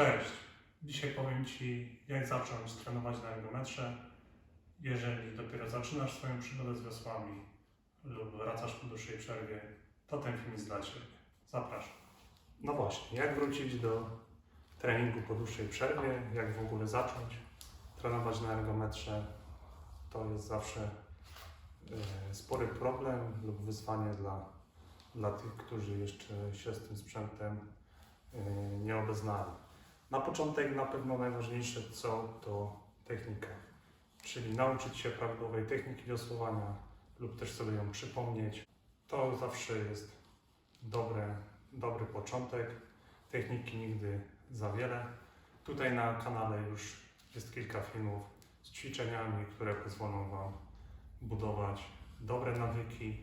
Cześć! Dzisiaj powiem Ci, jak zacząć trenować na ergometrze. Jeżeli dopiero zaczynasz swoją przygodę z wiosłami lub wracasz po dłuższej przerwie, to ten film jest dla Ciebie. Zapraszam. No właśnie, jak wrócić do treningu po dłuższej przerwie, jak w ogóle zacząć trenować na ergometrze, to jest zawsze e, spory problem lub wyzwanie dla, dla tych, którzy jeszcze się z tym sprzętem e, nie obeznali. Na początek na pewno najważniejsze co to technika, czyli nauczyć się prawidłowej techniki wiosłowania lub też sobie ją przypomnieć. To zawsze jest dobre, dobry początek. Techniki nigdy za wiele. Tutaj na kanale już jest kilka filmów z ćwiczeniami, które pozwolą Wam budować dobre nawyki,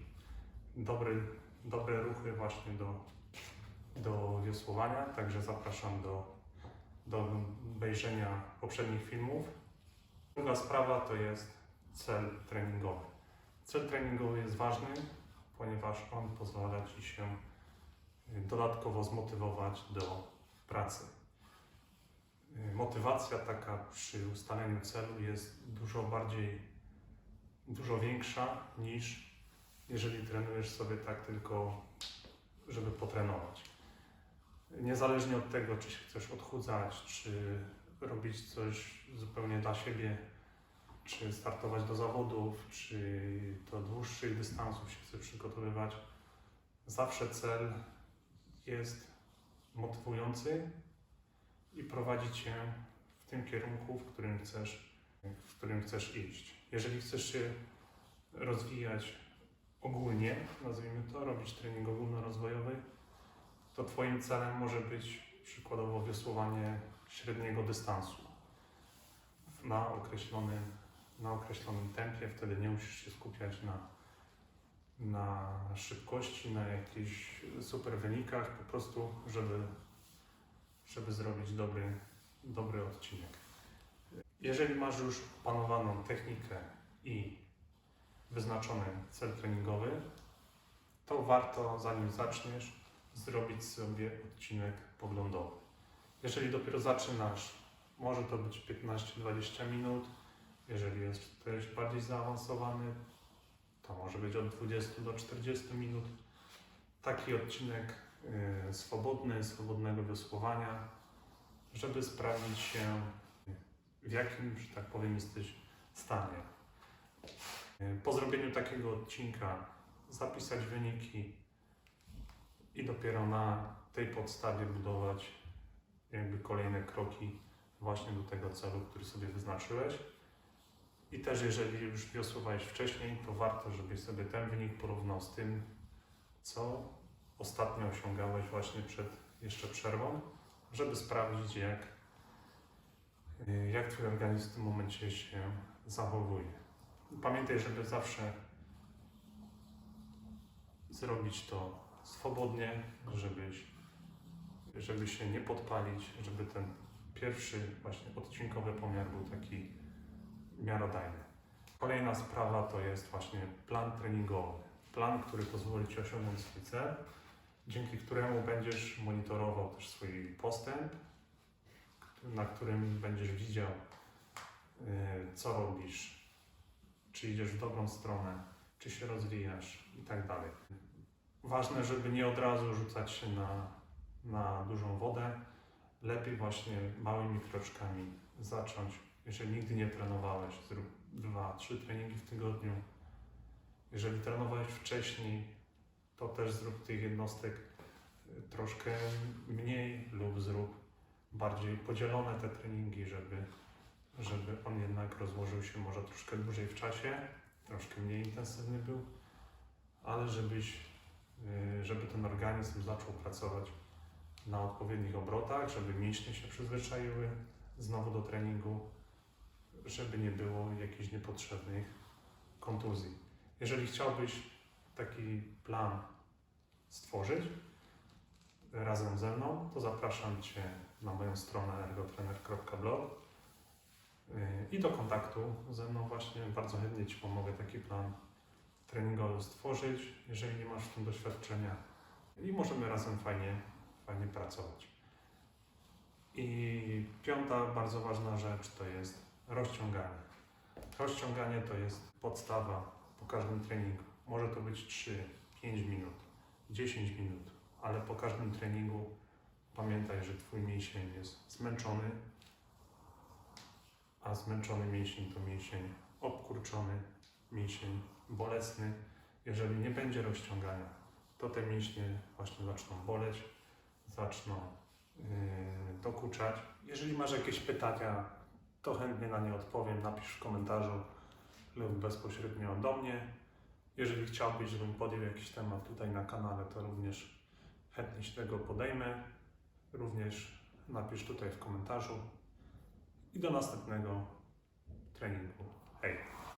dobry, dobre ruchy właśnie do, do wiosłowania. Także zapraszam do do obejrzenia poprzednich filmów. Druga sprawa to jest cel treningowy. Cel treningowy jest ważny, ponieważ on pozwala Ci się dodatkowo zmotywować do pracy. Motywacja taka przy ustaleniu celu jest dużo bardziej, dużo większa niż jeżeli trenujesz sobie tak tylko, żeby potrenować. Niezależnie od tego, czy się chcesz odchudzać, czy robić coś zupełnie dla siebie, czy startować do zawodów, czy do dłuższych dystansów się chcesz przygotowywać, zawsze cel jest motywujący i prowadzi cię w tym kierunku, w którym chcesz, w którym chcesz iść. Jeżeli chcesz się rozwijać ogólnie, nazwijmy to, robić trening ogólnorozwojowy, to Twoim celem może być przykładowo wiosłowanie średniego dystansu na określonym, na określonym tempie. Wtedy nie musisz się skupiać na, na szybkości, na jakichś super wynikach, po prostu, żeby, żeby zrobić dobry, dobry odcinek. Jeżeli masz już opanowaną technikę i wyznaczony cel treningowy, to warto zanim zaczniesz zrobić sobie odcinek poglądowy. Jeżeli dopiero zaczynasz, może to być 15-20 minut. Jeżeli jesteś bardziej zaawansowany, to może być od 20 do 40 minut. Taki odcinek y, swobodny, swobodnego wiosłowania, żeby sprawdzić się, w jakim, że tak powiem, jesteś stanie. Y, Po zrobieniu takiego odcinka zapisać wyniki, i dopiero na tej podstawie budować jakby kolejne kroki właśnie do tego celu, który sobie wyznaczyłeś. I też jeżeli już wiosłowałeś wcześniej, to warto, żebyś sobie ten wynik porównał z tym, co ostatnio osiągałeś właśnie przed jeszcze przerwą, żeby sprawdzić, jak, jak Twój organizm w tym momencie się zachowuje. Pamiętaj, żeby zawsze zrobić to swobodnie, żebyś, żeby się nie podpalić, żeby ten pierwszy właśnie odcinkowy pomiar był taki miarodajny. Kolejna sprawa to jest właśnie plan treningowy. Plan, który pozwoli Ci osiągnąć swój cel, dzięki któremu będziesz monitorował też swój postęp, na którym będziesz widział, y, co robisz, czy idziesz w dobrą stronę, czy się rozwijasz i tak dalej. Ważne, żeby nie od razu rzucać się na, na dużą wodę. Lepiej właśnie małymi kroczkami zacząć. Jeżeli nigdy nie trenowałeś, zrób dwa, trzy treningi w tygodniu. Jeżeli trenowałeś wcześniej, to też zrób tych jednostek y, troszkę mniej lub zrób bardziej podzielone te treningi, żeby, żeby on jednak rozłożył się może troszkę dłużej w czasie, troszkę mniej intensywny był, ale żebyś żeby ten organizm zaczął pracować na odpowiednich obrotach, żeby mięśnie się przyzwyczaiły znowu do treningu, żeby nie było jakichś niepotrzebnych kontuzji. Jeżeli chciałbyś taki plan stworzyć razem ze mną, to zapraszam Cię na moją stronę ergotrener.blog y, i do kontaktu ze mną właśnie. Bardzo chętnie Ci pomogę taki plan treningowy stworzyć, jeżeli nie masz w tym doświadczenia i możemy razem fajnie, fajnie pracować. I piąta bardzo ważna rzecz to jest rozciąganie. Rozciąganie to jest podstawa po każdym treningu. Może to być 3, 5 minut, 10 minut, ale po każdym treningu pamiętaj, że Twój mięsień jest zmęczony, a zmęczony mięsień to mięsień obkurczony, mięsień bolesny. Jeżeli nie będzie rozciągania, to te mięśnie właśnie zaczną boleć, zaczną yy, dokuczać. Jeżeli masz jakieś pytania, to chętnie na nie odpowiem. Napisz w komentarzu lub bezpośrednio do mnie. Jeżeli chciałbyś, żebym podjął jakiś temat tutaj na kanale, to również chętnie się tego podejmę. Również napisz tutaj w komentarzu. I do następnego treningu. Hej!